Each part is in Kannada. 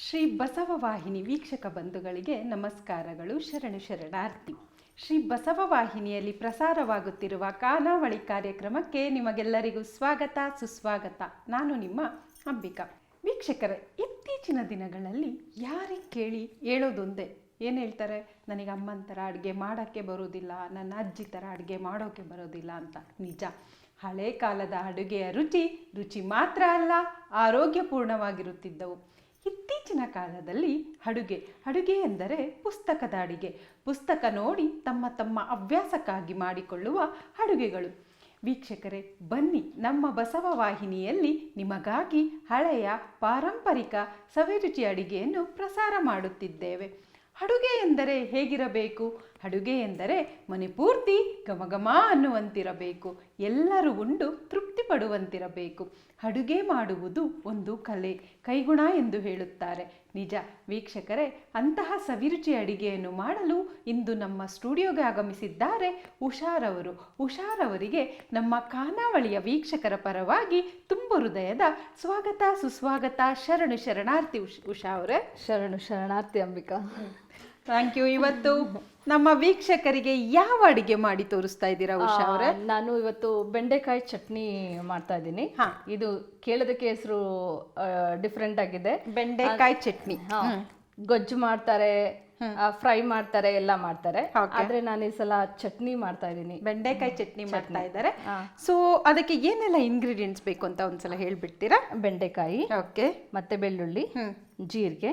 ಶ್ರೀ ಬಸವ ವಾಹಿನಿ ವೀಕ್ಷಕ ಬಂಧುಗಳಿಗೆ ನಮಸ್ಕಾರಗಳು, ಶರಣ ಶರಣಾರ್ಥಿ. ಶ್ರೀ ಬಸವ ವಾಹಿನಿಯಲ್ಲಿ ಪ್ರಸಾರವಾಗುತ್ತಿರುವ ಕಾನಾವಳಿ ಕಾರ್ಯಕ್ರಮಕ್ಕೆ ನಿಮಗೆಲ್ಲರಿಗೂ ಸ್ವಾಗತ, ಸುಸ್ವಾಗತ. ನಾನು ನಿಮ್ಮ ಅಂಬಿಕಾ. ವೀಕ್ಷಕರೇ, ಇತ್ತೀಚಿನ ದಿನಗಳಲ್ಲಿ ಯಾರಿಗೆ ಕೇಳಿ ಹೇಳೋದೊಂದೇ. ಏನು ಹೇಳ್ತಾರೆ? ನನಗೆ ಅಮ್ಮನ ಥರ ಅಡುಗೆ ಮಾಡೋಕ್ಕೆ ಬರೋದಿಲ್ಲ, ನನ್ನ ಅಜ್ಜಿ ಥರ ಅಡುಗೆ ಮಾಡೋಕ್ಕೆ ಬರೋದಿಲ್ಲ ಅಂತ. ನಿಜ. ಹಳೆ ಕಾಲದ ಅಡುಗೆಯ ರುಚಿ ರುಚಿ ಮಾತ್ರ ಅಲ್ಲ, ಆರೋಗ್ಯಪೂರ್ಣವಾಗಿರುತ್ತಿದ್ದವು. ಇತ್ತೀಚಿನ ಕಾಲದಲ್ಲಿ ಅಡುಗೆ ಅಡುಗೆ ಎಂದರೆ ಪುಸ್ತಕದ ಅಡಿಗೆ ಪುಸ್ತಕ ನೋಡಿ ತಮ್ಮ ತಮ್ಮ ಅಭ್ಯಾಸಕ್ಕಾಗಿ ಮಾಡಿಕೊಳ್ಳುವ ಅಡುಗೆಗಳು. ವೀಕ್ಷಕರೇ, ಬನ್ನಿ ನಮ್ಮ ಬಸವ ವಾಹಿನಿಯಲ್ಲಿ ನಿಮಗಾಗಿ ಹಳೆಯ ಪಾರಂಪರಿಕ ಸವಿರುಚಿ ಅಡಿಗೆಯನ್ನು ಪ್ರಸಾರ ಮಾಡುತ್ತಿದ್ದೇವೆ. ಅಡುಗೆ ಎಂದರೆ ಹೇಗಿರಬೇಕು? ಅಡುಗೆ ಎಂದರೆ ಮನೆ ಪೂರ್ತಿ ಘಮಘಮ ಅನ್ನುವಂತಿರಬೇಕು. ಎಲ್ಲರೂ ಉಂಡು ತೃಪ್ತಿ ಪಡುವಂತಿರಬೇಕು ಅಡುಗೆ ಮಾಡುವುದು ಒಂದು ಕಲೆ, ಕೈಗುಣ ಎಂದು ಹೇಳುತ್ತಾರೆ. ನಿಜ, ವೀಕ್ಷಕರೇ, ಅಂತಹ ಸವಿರುಚಿ ಅಡಿಗೆಯನ್ನು ಮಾಡಲು ಇಂದು ನಮ್ಮ ಸ್ಟುಡಿಯೋಗೆ ಆಗಮಿಸಿದ್ದಾರೆ ಉಷಾರವರು. ಉಷಾರವರಿಗೆ ನಮ್ಮ ಖಾನಾವಳಿಯ ವೀಕ್ಷಕರ ಪರವಾಗಿ ತುಂಬ ಹೃದಯದ ಸ್ವಾಗತ, ಸುಸ್ವಾಗತ, ಶರಣು ಶರಣಾರ್ಥಿ ಉಷ್, ಉಷಾ ಅವರೇ. ಶರಣು ಶರಣಾರ್ಥಿ ಅಂಬಿಕಾ. ಥ್ಯಾಂಕ್ ಯು ಇವತ್ತು ನಮ್ಮ ವೀಕ್ಷಕರಿಗೆ ಯಾವ ಅಡಿಗೆ ಮಾಡಿ ತೋರಿಸ್ತಾ ಇದ್ದೀರಾ ಉಷಾ ಅವರೇ? ನಾನು ಇವತ್ತು ಬೆಂಡೆಕಾಯಿ ಚಟ್ನಿ ಮಾಡ್ತಾ ಇದ್ದೀನಿ. ಇದು ಕೇಳೋದಕ್ಕೆ ಹೆಸರು ಡಿಫ್ರೆಂಟ್ ಆಗಿದೆ. ಬೆಂಡೆಕಾಯಿ ಚಟ್ನಿ. ಗೊಜ್ಜು ಮಾಡ್ತಾರೆ ಫ್ರೈ ಮಾಡ್ತಾರೆ ಎಲ್ಲ ಮಾಡ್ತಾರೆ. ಆದ್ರೆ ನಾನು ಈ ಸಲ ಚಟ್ನಿ ಮಾಡ್ತಾ ಇದ್ದೀನಿ. ಬೆಂಡೆಕಾಯಿ ಚಟ್ನಿ ಮಾಡ್ತಾ ಇದ್ದಾರೆ. ಸೊ ಅದಕ್ಕೆ ಏನೆಲ್ಲ ಇಂಗ್ರೀಡಿಯೆಂಟ್ಸ್ ಬೇಕು ಅಂತ ಒಂದ್ಸಲ ಹೇಳ್ಬಿಡ್ತೀರಾ? ಬೆಂಡೆಕಾಯಿ ಓಕೆ ಮತ್ತೆ ಬೆಳ್ಳುಳ್ಳಿ ಜೀರಿಗೆ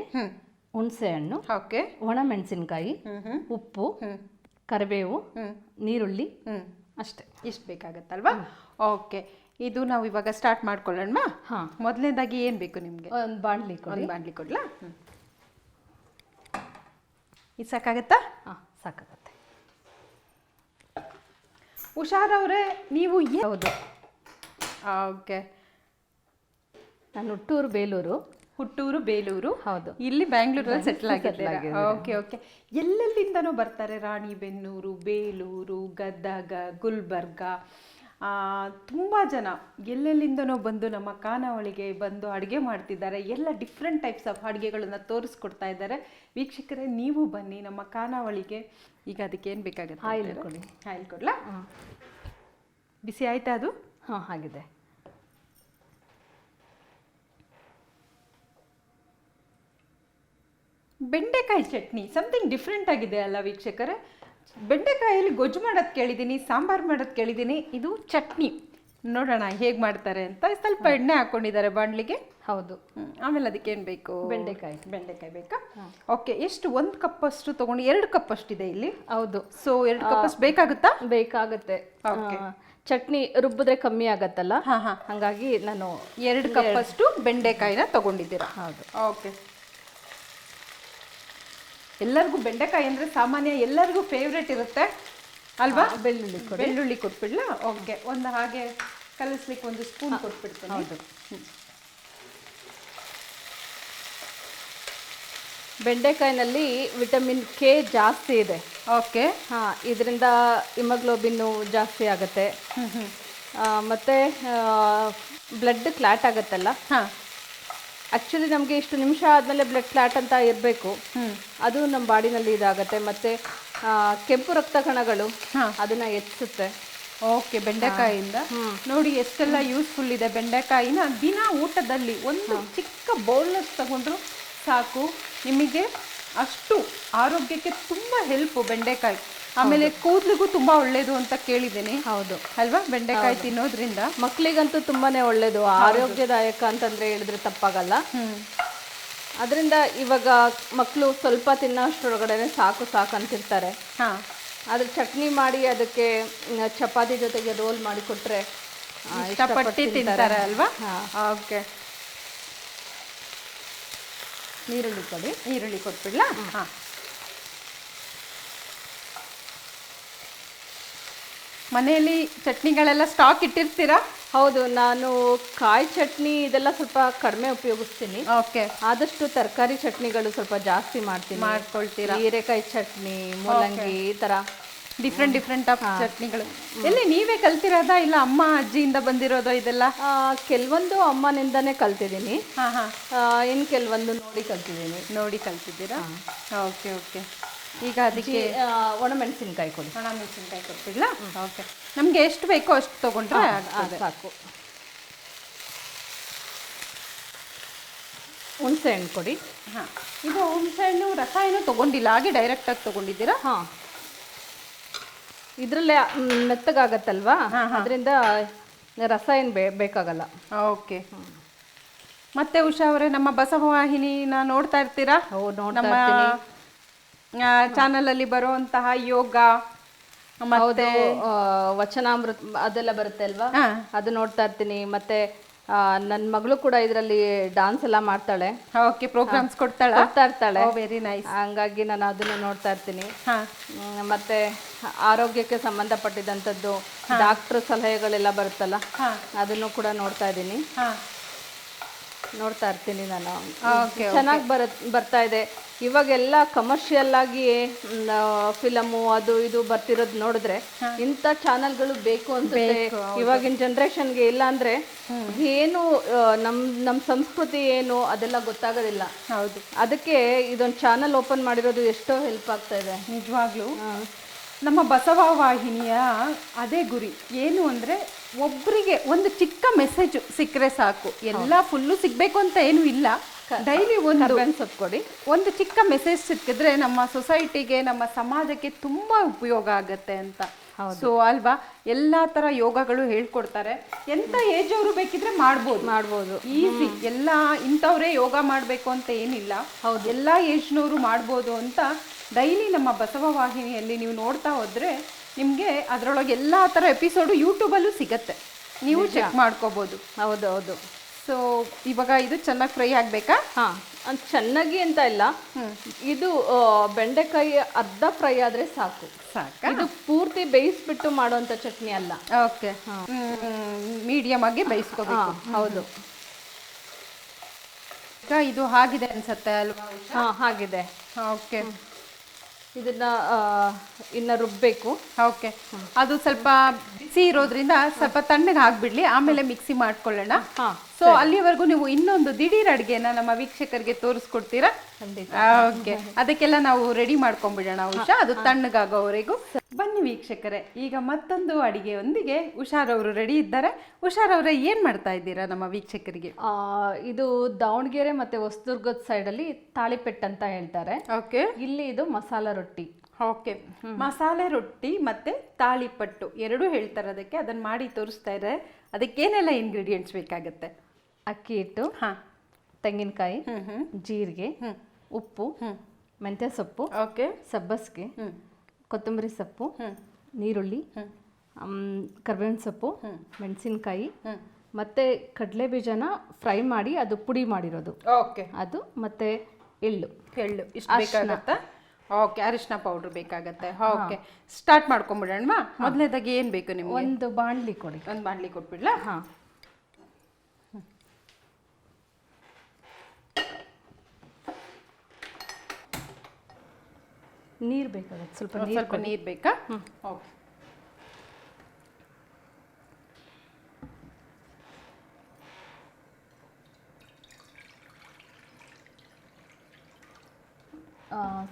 ಹುಣಸೆ ಹಣ್ಣು ಓಕೆ. ಒಣ ಮೆಣಸಿನಕಾಯಿ ಹ್ಮ್ ಹ್ಮ್. ಉಪ್ಪು ಕರಿಬೇವು ನೀರುಳ್ಳಿ ಅಷ್ಟೇ. ಇಷ್ಟು ಬೇಕಾಗತ್ತಲ್ವಾ? ಓಕೆ. ಇದು ನಾವು ಇವಾಗ ಸ್ಟಾರ್ಟ್ ಮಾಡ್ಕೊಳ್ಳೋಣ ಹಾಂ. ಮೊದಲನೇದಾಗಿ ಏನು ಬೇಕು ನಿಮಗೆ? ಒಂದು ಬಾಣಲಿ ಕೊಡಿ. ಒಂದು ಬಾಣಲಿ ಕೊಡ್ಲಾ. ಇದು ಸಾಕಾಗತ್ತಾ? ಹಾಂ ಸಾಕಾಗತ್ತೆ. ಹುಷಾರವ್ರೆ ನೀವು ಹೌದು. ಓಕೆ. ನಾನು ಹುಟ್ಟೂರು ಬೇಲೂರು. ಹುಟ್ಟೂರು ಬೇಲೂರು. ಹೌದು. ಇಲ್ಲಿ ಬ್ಯಾಂಗ್ಳೂರಲ್ಲಿ ಸೆಟ್ಲ್ ಆಗಿದ್ದೀರಾ. Okay okay. ಎಲ್ಲೆಲ್ಲಿಂದನೂ ಬರ್ತಾರೆ ರಾಣಿಬೆನ್ನೂರು ಬೇಲೂರು ಗದಗ ಗುಲ್ಬರ್ಗ. ಆ, ತುಂಬ ಜನ ಎಲ್ಲೆಲ್ಲಿಂದನೋ ಬಂದು ನಮ್ಮ ಖಾನಾವಳಿಗೆ ಬಂದು ಅಡುಗೆ ಮಾಡ್ತಿದ್ದಾರೆ. ಎಲ್ಲ ಡಿಫ್ರೆಂಟ್ ಟೈಪ್ಸ್ ಆಫ್ ಅಡುಗೆಗಳನ್ನು ತೋರಿಸ್ಕೊಡ್ತಾ ಇದ್ದಾರೆ. ವೀಕ್ಷಕರೇ ನೀವು ಬನ್ನಿ ನಮ್ಮ ಖಾನಾವಳಿಗೆ. ಈಗ ಅದಕ್ಕೆ ಏನು ಬೇಕಾಗುತ್ತೆ ಆಯಿಲ್ ಕೊಡಿ ಆಯಿಲ್ ಕೊಡ್ಲಾ ಬಿಸಿ ಆಯ್ತಾ ಅದು? ಹಾಂ ಆಗಿದೆ. ಬೆಂಡೆಕಾಯಿ ಚಟ್ನಿ ಸಮಥಿಂಗ್ ಡಿಫ್ರೆಂಟ್ ಆಗಿದೆ ಅಲ್ಲ ವೀಕ್ಷಕರೇ. ಬೆಂಡೆಕಾಯಲ್ಲಿ ಗೊಜ್ಜು ಮಾಡೋದು ಕೇಳಿದ್ದೀನಿ ಸಾಂಬಾರು ಮಾಡೋದು ಕೇಳಿದ್ದೀನಿ ಇದು ಚಟ್ನಿ. ನೋಡೋಣ ಹೇಗೆ ಮಾಡ್ತಾರೆ ಅಂತ. ಸ್ವಲ್ಪ ಎಣ್ಣೆ ಹಾಕ್ಕೊಂಡಿದ್ದಾರೆ ಬಾಣಲಿಗೆ. ಹೌದು. ಆಮೇಲೆ ಅದಕ್ಕೆ ಏನು ಬೇಕು? ಬೆಂಡೆಕಾಯಿ. ಬೆಂಡೆಕಾಯಿ ಬೇಕಾ? ಓಕೆ ಎಷ್ಟು? ಒಂದು ಕಪ್ ಅಷ್ಟು ತಗೊಂಡು ಎರಡು ಕಪ್ ಅಷ್ಟಿದೆ ಇಲ್ಲಿ. ಹೌದು. ಸೊ ಎರಡು ಕಪ್ ಅಷ್ಟು ಬೇಕಾಗುತ್ತಾ? ಬೇಕಾಗುತ್ತೆ. ಓಕೆ. ಚಟ್ನಿ ರುಬ್ಬಿದ್ರೆ ಕಮ್ಮಿ ಆಗತ್ತಲ್ಲ? ಹಾಂ ಹಾಂ. ಹಾಗಾಗಿ ನಾನು ಎರಡು ಕಪ್ ಅಷ್ಟು ಬೆಂಡೆಕಾಯಿನ ತಗೊಂಡಿದ್ದೀರಾ? ಹೌದು. ಓಕೆ. ಎಲ್ಲರಿಗೂ ಬೆಂಡೆಕಾಯಿ ಅಂದರೆ ಸಾಮಾನ್ಯ ಎಲ್ಲರಿಗೂ ಫೇವ್ರೆಟ್ ಇರುತ್ತೆ. ಅಲ್ವಾ? ಬೆಳ್ಳುಳ್ಳಿ ಕೊಡಿ. ಬೆಳ್ಳುಳ್ಳಿ ಕೊಟ್ಬಿಡ್ಲ? ಓಕೆ ಒಂದು ಹಾಗೆ ಕಲಿಸ್ಲಿಕ್ಕೆ ಒಂದು ಸ್ಪೂನ್ ಕೊಟ್ಬಿಡ್ತೀನಿ. ಹೌದು. ಬೆಂಡೆಕಾಯಿನಲ್ಲಿ ವಿಟಮಿನ್ ಕೆ ಜಾಸ್ತಿ ಇದೆ. ಓಕೆ ಹಾಂ ಇದರಿಂದ ಹಿಮಗ್ಲೋಬಿನ್ನು ಜಾಸ್ತಿ ಆಗುತ್ತೆ. ಮತ್ತೆ ಬ್ಲಡ್ ಕ್ಲಾಟ್ ಆಗುತ್ತಲ್ಲ? ಹಾಂ. ಆ್ಯಕ್ಚುಲಿ ನಮಗೆ ಇಷ್ಟು ನಿಮಿಷ ಆದಮೇಲೆ ಬ್ಲಡ್ ಫ್ಲಾಟ್ ಅಂತ ಇರಬೇಕು. ಅದು ನಮ್ಮ ಬಾಡಿನಲ್ಲಿ ಇದಾಗುತ್ತೆ. ಮತ್ತು ಕೆಂಪು ರಕ್ತ ಕಣಗಳು ಅದನ್ನು ಹೆಚ್ಚಿಸುತ್ತೆ ಓಕೆ ಬೆಂಡೆಕಾಯಿಂದ. ನೋಡಿ ಎಷ್ಟೆಲ್ಲ ಯೂಸ್ಫುಲ್ ಇದೆ ಬೆಂಡೆಕಾಯಿನ ದಿನ ಊಟದಲ್ಲಿ ಒಂದು ಚಿಕ್ಕ ಬೌಲ್ನಸ್ ತಗೊಂಡ್ರು ಸಾಕು. ನಿಮಗೆ ಅಷ್ಟು ಆರೋಗ್ಯಕ್ಕೆ ತುಂಬ ಹೆಲ್ಪ್ ಬೆಂಡೆಕಾಯಿ. ಆಮೇಲೆ ಕೂದಲಿಗೂ ತುಂಬಾ ಒಳ್ಳೇದು ಅಂತ ಕೇಳಿದ್ದೀನಿ. ಹೌದು. ಅಲ್ವಾ? ಬೆಂಡೆಕಾಯಿ ತಿನ್ನೋದ್ರಿಂದ. ಮಕ್ಕಳಿಗಂತೂ ತುಂಬಾನೇ ಒಳ್ಳೇದು. ಆರೋಗ್ಯದಾಯಕ ಅಂತಂದ್ರೆ ಹೇಳಿದ್ರೆ ತಪ್ಪಾಗಲ್ಲ. ಅದರಿಂದ ಇವಾಗ ಮಕ್ಕಳು ಸ್ವಲ್ಪ ತಿನ್ನೋಷ್ಟರೊಳಗಡೆ ಸಾಕು ಸಾಕು ಅಂತಿರ್ತಾರೆ. ಹಾ. ಆದರೆ ಚಟ್ನಿ ಮಾಡಿ ಅದಕ್ಕೆ ಚಪಾತಿ ಜೊತೆಗೆ ರೋಲ್ ಮಾಡಿ ಕೊಟ್ರೆ ಇಷ್ಟಪಟ್ಟು ತಿಂತಾರೆ. ಅಲ್ವಾ? ಓಕೆ. ಈರುಳ್ಳಿ ಕೊಡಿ. ಈರುಳ್ಳಿ ಕೊಟ್ಬಿಡ್ಲಾ? ಹಾ. ಮನೆಯಲ್ಲಿ ಚಟ್ನಿಗಳೆಲ್ಲ ಸ್ಟಾಕ್ ಇಟ್ಟಿರ್ತೀರಾ? ಹೌದು ನಾನು ಕಾಯಿ ಚಟ್ನಿ ಇದೆಲ್ಲ ಸ್ವಲ್ಪ ಕಡಿಮೆ ಉಪಯೋಗಿಸ್ತೀನಿ. ಓಕೆ ಆದಷ್ಟು ತರಕಾರಿ ಚಟ್ನಿಗಳು ಸ್ವಲ್ಪ ಜಾಸ್ತಿ ಮಾಡ್ತೀನಿ. ಮಾಡ್ಕೊಳ್ತೀರಾ? ಹೀರೆಕಾಯಿ ಚಟ್ನಿ ಮೂಲಂಗಿ ಈ ಥರ ಡಿಫ್ರೆಂಟ್ ಡಿಫ್ರೆಂಟ್ ಆಫ್ ಚಟ್ನಿಗಳು. ಎಲ್ಲಿ ನೀವೇ ಕಲ್ತಿರೋದ ಇಲ್ಲ ಅಮ್ಮ ಅಜ್ಜಿಯಿಂದ ಬಂದಿರೋದ ಇದೆಲ್ಲ? ಕೆಲವೊಂದು ಅಮ್ಮನಿಂದನೇ ಕಲ್ತಿದ್ದೀನಿ. ಹಾ ಹಾ. ಇನ್ನು ಕೆಲವೊಂದು ನೋಡಿ ಕಲ್ತಿದ್ದೀನಿ. ನೋಡಿ ಕಲ್ತಿದ್ದೀರಾ? ಓಕೆ ಓಕೆ ಈಗ ಅದಕ್ಕೆ ಒಣ ಒಣಮೆಣಸಿನ್ಕಾಯಿ ಕೊಡಿ. ಒಣಮೆಣಸಿನ್ಕಾಯಿ ಮೆಣಸಿನ್ಕಾಯಿ ಕೊಟ್ಬಿಡ್ಲಾ ಓಕೆ ನಮ್ಗೆ ಎಷ್ಟು ಬೇಕೋ ಅಷ್ಟು ತಗೊಂಡ್ರೆ ಸಾಕು. ಹುಣಸೆ ಹಣ್ಣು ಕೊಡಿ. ಹಾಂ. ಇದು ಹುಣಸೆಹಣ್ಣು ರಸ ಏನೂ ತೊಗೊಂಡಿಲ್ಲ ಹಾಗೆ ಡೈರೆಕ್ಟಾಗಿ ತಗೊಂಡಿದ್ದೀರಾ? ಹಾಂ. ಇದರಲ್ಲೇ ಮೆತ್ತಗಾಗತ್ತಲ್ವಾ? ಅದರಿಂದ ರಸ ಏನು ಬೇ ಬೇಕಾಗಲ್ಲ. ಓಕೆ ಮತ್ತೆ ಉಷಾ ಅವರೇ ನಮ್ಮ ಬಸವವಾಹಿನಿನ ನೋಡ್ತಾ ಇರ್ತೀರಾ? ಓ ನೋಡ್ತಾ ನಮ್ಮ ಚಾನಲ್ ಅಲ್ಲಿ ಬರುವಂತಹ ಯೋಗ ಮತ್ತೆ ವಚನಾಮೃತ ಅದೆಲ್ಲ ಬರುತ್ತೆ ಅಲ್ವಾ? ಅದು ನೋಡ್ತಾ ಇರ್ತೀನಿ. ಮತ್ತೆ ನನ್ನ ಮಗಳು ಕೂಡ ಇದರಲ್ಲಿ ಡಾನ್ಸ್ ಎಲ್ಲ ಮಾಡ್ತಾಳೆ. ಓಕೆ ಪ್ರೋಗ್ರಾಮ್ಸ್ ಕೊಡ್ತಾಳೆ? ಕೊಡ್ತಾ ಇರ್ತಾಳೆ. ವೆರಿ ನೈಸ್ ಹಂಗಾಗಿ ನಾನು ಅದನ್ನ ನೋಡ್ತಾ ಇರ್ತೀನಿ. ಮತ್ತೆ ಆರೋಗ್ಯಕ್ಕೆ ಸಂಬಂಧಪಟ್ಟಿದಂಥದ್ದು ಡಾಕ್ಟರ್ ಸಲಹೆಗಳೆಲ್ಲ ಬರುತ್ತಲ್ಲ? ಅದನ್ನು ಕೂಡ ನೋಡ್ತಾ ಇದ್ದೀನಿ. ನೋಡ್ತಾ ಇರ್ತೀನಿ ನಾನು. ಚೆನ್ನಾಗಿ ಬರ ಬರ್ತಾ ಇದೆ. ಇವಾಗೆಲ್ಲ ಕಮರ್ಷಿಯಲ್ ಆಗಿ ಫಿಲಮು ಅದು ಇದು ಬರ್ತಿರೋದು ನೋಡಿದ್ರೆ ಇಂಥ ಚಾನೆಲ್ಗಳು ಬೇಕು ಅನ್ಸುತ್ತೆ. ಇವಾಗಿನ ಜನ್ರೇಷನ್ಗೆ ಇಲ್ಲ ಅಂದ್ರೆ ಏನು ನಮ್ ನಮ್ ನಮ್ಮ ಸಂಸ್ಕೃತಿ ಏನು ಅದೆಲ್ಲ ಗೊತ್ತಾಗೋದಿಲ್ಲ. ಹೌದು. ಅದಕ್ಕೆ ಇದೊಂದು ಚಾನಲ್ ಓಪನ್ ಮಾಡಿರೋದು ಎಷ್ಟೋ ಹೆಲ್ಪ್ ಆಗ್ತಾ ಇದೆ. ನಿಜವಾಗ್ಲೂ. ನಮ್ಮ ಬಸವ ವಾಹಿನಿಯ ಅದೇ ಗುರಿ ಏನು ಅಂದರೆ ಒಬ್ಬರಿಗೆ ಒಂದು ಚಿಕ್ಕ ಮೆಸೇಜ್ ಸಿಕ್ಕರೆ ಸಾಕು. ಎಲ್ಲ ಫುಲ್ಲು ಸಿಗಬೇಕು ಅಂತ ಏನು ಇಲ್ಲ. ಡೈಲಿ ಒಂದು ಅನ್ಸತ್ಕೊಡಿ ಕೊಡಿ. ಒಂದು ಚಿಕ್ಕ ಮೆಸೇಜ್ ಸಿಕ್ಕಿದ್ರೆ ನಮ್ಮ ಸೊಸೈಟಿಗೆ ನಮ್ಮ ಸಮಾಜಕ್ಕೆ ತುಂಬಾ ಉಪಯೋಗ ಆಗತ್ತೆ ಅಂತ. ಸೊ ಅಲ್ವಾ? ಎಲ್ಲಾ ತರ ಯೋಗಗಳು ಹೇಳ್ಕೊಡ್ತಾರೆ. ಎಂತ ಏಜ್ ಅವರು ಬೇಕಿದ್ರೆ ಮಾಡ್ಬೋದು. ಮಾಡ್ಬೋದು. ಈಸಿ ಎಲ್ಲ ಇಂಥವ್ರೇ ಯೋಗ ಮಾಡಬೇಕು ಅಂತ ಏನಿಲ್ಲ. ಎಲ್ಲಾ ಏಜ್ನವರು ಮಾಡ್ಬೋದು ಅಂತ ಡೈಲಿ ನಮ್ಮ ಬಸವ ವಾಹಿನಿಯಲ್ಲಿ ನೀವು ನೋಡ್ತಾ ಹೋದ್ರೆ ನಿಮಗೆ ಅದರೊಳಗೆ ಎಲ್ಲ ಥರ ಎಪಿಸೋಡು ಯೂಟ್ಯೂಬಲ್ಲೂ ಸಿಗತ್ತೆ. ನೀವು ಚೆಕ್ ಮಾಡ್ಕೋಬೋದು. ಹೌದು ಹೌದು. ಸೊ ಇವಾಗ ಇದು ಚೆನ್ನಾಗಿ ಫ್ರೈ ಆಗಬೇಕಾ? ಹಾ ಚೆನ್ನಾಗಿ ಅಂತ ಇಲ್ಲ. ಇದು ಬೆಂಡೆಕಾಯಿ ಅರ್ಧ ಫ್ರೈ ಆದ್ರೆ ಸಾಕು. ಸಾಕು? ಇದು ಪೂರ್ತಿ ಬೇಯಿಸ್ಬಿಟ್ಟು ಮಾಡುವಂಥ ಚಟ್ನಿ ಅಲ್ಲ. ಓಕೆ ಮೀಡಿಯಮ್ ಆಗಿ ಬೇಯಿಸ್ಕೋಬೇಕು. ಹೌದು. ಇದು ಹಾಗಿದೆ ಅನ್ಸತ್ತೆ ಅಲ್ವಾ ಹಾ ಹಾಗಿದೆ. ಓಕೆ ಇದನ್ನ ಇನ್ನ ರುಬ್ಬೇಕು. ಓಕೆ. ಅದು ಸ್ವಲ್ಪ ಬಿಸಿ ಇರೋದ್ರಿಂದ ಸ್ವಲ್ಪ ತಣ್ಣಗೆ ಹಾಕ್ಬಿಡ್ಲಿ ಆಮೇಲೆ ಮಿಕ್ಸಿ ಮಾಡ್ಕೊಳ್ಳೋಣ. ಸೊ ಅಲ್ಲಿವರೆಗೂ ನೀವು ಇನ್ನೊಂದು ದಿಢೀರ್ ಅಡುಗೆನ ನಮ್ಮ ವೀಕ್ಷಕರಿಗೆ ತೋರಿಸ್ಕೊಡ್ತೀರಾ? ಓಕೆ. ಅದಕ್ಕೆಲ್ಲ ನಾವು ರೆಡಿ ಮಾಡ್ಕೊಂಡ್ಬಿಡೋಣ ಉಷಾ. ಅದು ತಣ್ಣಗಾಗೋವರೆಗೂ. ಬನ್ನಿ ವೀಕ್ಷಕರೇ ಈಗ ಮತ್ತೊಂದು ಅಡಿಗೆಯೊಂದಿಗೆ ಹುಷಾರವರು ರೆಡಿ ಇದ್ದಾರೆ. ಹುಷಾರವ್ರೆ ಏನು ಮಾಡ್ತಾ ಇದ್ದೀರಾ ನಮ್ಮ ವೀಕ್ಷಕರಿಗೆ? ಇದು ದಾವಣಗೆರೆ ಮತ್ತು ಹೊಸದುರ್ಗದ ಸೈಡಲ್ಲಿ ತಾಳಿಪೆಟ್ಟು ಅಂತ ಹೇಳ್ತಾರೆ. ಓಕೆ. ಇಲ್ಲಿ ಇದು ಮಸಾಲ ರೊಟ್ಟಿ. ಓಕೆ. ಮಸಾಲೆ ರೊಟ್ಟಿ ಮತ್ತು ತಾಳಿಪಟ್ಟು ಎರಡೂ ಹೇಳ್ತಾರೆ ಅದಕ್ಕೆ. ಅದನ್ನು ಮಾಡಿ ತೋರಿಸ್ತಾ ಇದ್ದಾರೆ ಅದಕ್ಕೇನೆಲ್ಲ ಇಂಗ್ರೀಡಿಯೆಂಟ್ಸ್ ಬೇಕಾಗುತ್ತೆ? ಅಕ್ಕಿ ಹಿಟ್ಟು ಹಾಂ. ತೆಂಗಿನಕಾಯಿ ಹ್ಞೂ ಜೀರಿಗೆ ಉಪ್ಪು ಮೆಂತ್ಯ ಸೊಪ್ಪು ಓಕೆ. ಸಬ್ಬಸ್ಗೆ ಹ್ಮ್. ಕೊತ್ತಂಬರಿ ಸೊಪ್ಪು ನೀರುಳ್ಳಿ ಕರ್ಬೇವಿನ ಸೊಪ್ಪು ಮೆಣಸಿನ್ಕಾಯಿ ಮತ್ತೆ ಕಡಲೆ ಬೀಜನ ಫ್ರೈ ಮಾಡಿ ಅದು ಪುಡಿ ಮಾಡಿರೋದು. ಓಕೆ. ಅದು ಮತ್ತೆ ಎಳ್ಳು. ಎಳ್ಳು. ಇಷ್ಟು ಬೇಕಾಗುತ್ತಾ? ಓಕೆ ಅರಿಶಿನ ಪೌಡರ್ ಬೇಕಾಗತ್ತೆ. ಓಕೆ. ಸ್ಟಾರ್ಟ್ ಮಾಡ್ಕೊಂಬಿಡೋಣ ಮೊದಲನೇದಾಗಿ ಏನು ಬೇಕು ನಿಮ್ಗೆ? ಒಂದು ಬಾಣಲಿ ಕೊಡಿ. ಒಂದು ಬಾಣಲಿ ಕೊಟ್ಬಿಡ್ಲಾ? ಹಾಂ. ನೀರು ಬೇಕಾಗತ್ತೆ ಸ್ವಲ್ಪ ಒಂದ್ ನೀರು ಸ್ವಲ್ಪ ನೀರು ಬೇಕಾ ಓಕೆ.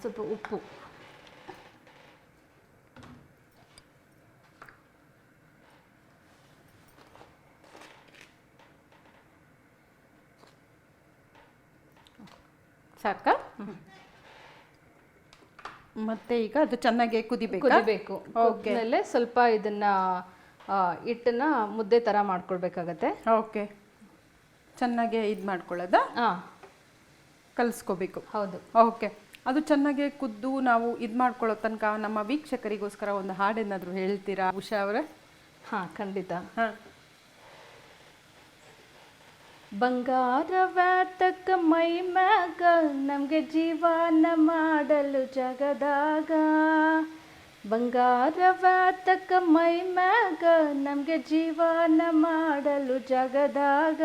ಸ್ವಲ್ಪ ಉಪ್ಪು. ಸಾಕಾ? ಮತ್ತೆ ಈಗ ಅದು ಚೆನ್ನಾಗಿ ಕುದಿಬೇಕು? ಕುದಿಬೇಕು. ಮೇಲೆ ಸ್ವಲ್ಪ ಇದನ್ನ ಹಿಟ್ಟನ್ನ ಮುದ್ದೆ ಥರ ಮಾಡ್ಕೊಳ್ಬೇಕಾಗತ್ತೆ. ಓಕೆ ಚೆನ್ನಾಗಿ ಇದ್ ಮಾಡ್ಕೊಳ್ಳೋದಾ? ಹಾಂ. ಕಲಿಸ್ಕೋಬೇಕು. ಹೌದು. ಓಕೆ ಅದು ಚೆನ್ನಾಗಿ ಕುದ್ದು ನಾವು ಇದು ಮಾಡ್ಕೊಳ್ಳೋ ತನಕ ನಮ್ಮ ವೀಕ್ಷಕರಿಗೋಸ್ಕರ ಒಂದು ಹಾಡೇನಾದರೂ ಹೇಳ್ತೀರಾ ಉಷಾ ಅವರೇ? ಹಾಂ ಖಂಡಿತ. ಹಾಂ. ಬಂಗಾರವ್ಯಾತಕ ಮೈ ಮ್ಯಾಗ ನಮಗೆ ಜೀವನ ಮಾಡಲು ಜಗದಾಗ. ಬಂಗಾರವ್ಯಾತಕ ಮೈ ಮ್ಯಾಗ ನಮಗೆ ಜೀವನ ಮಾಡಲು ಜಗದಾಗ.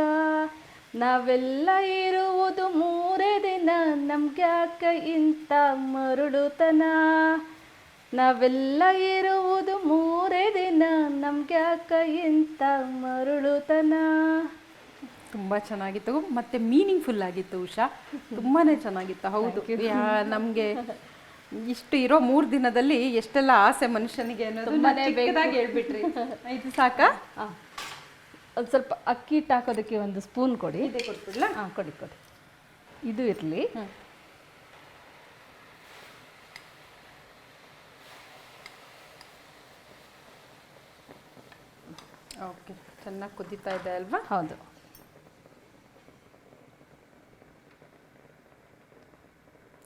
ನಾವೆಲ್ಲ ಇರುವುದು ಮೂರೇ ದಿನ ನಮ್ಗ್ಯಾಕ ಇಂಥ ಮರುಳುತನ? ನಾವೆಲ್ಲ ಇರುವುದು ಮೂರೇ ದಿನ, ನಮ್ಗೆ ಯಾಕ ಇಂಥ ಮರುಳುತನ? ತುಂಬಾ ಚೆನ್ನಾಗಿತ್ತು. ಮತ್ತೆ ಮೀನಿಂಗ್ಫುಲ್ ಆಗಿತ್ತು ಉಷಾ. ತುಂಬಾ ಚೆನ್ನಾಗಿತ್ತು. ಹೌದು. ನಮಗೆ ಇಷ್ಟು ಇರೋ ಮೂರು ದಿನದಲ್ಲಿ ಎಷ್ಟೆಲ್ಲ ಆಸೆ ಮನುಷ್ಯನಿಗೆ ಅನ್ನೋದು ಹೇಳ್ಬಿಟ್ರಿ. ಇದು ಸಾಕಾ? ಒಂದು ಸ್ವಲ್ಪ ಅಕ್ಕಿ ಹಿಟ್ಟು ಹಾಕೋದಕ್ಕೆ ಒಂದು ಸ್ಪೂನ್ ಕೊಡಿ. ಇದೇ ಹಾಂ ಕೊಡಿ ಕೊಡಿ. ಇದು ಇರಲಿ. ಓಕೆ. ಚೆನ್ನಾಗಿ ಕುದೀತಾ ಇದೆ ಅಲ್ವಾ? ಹೌದು.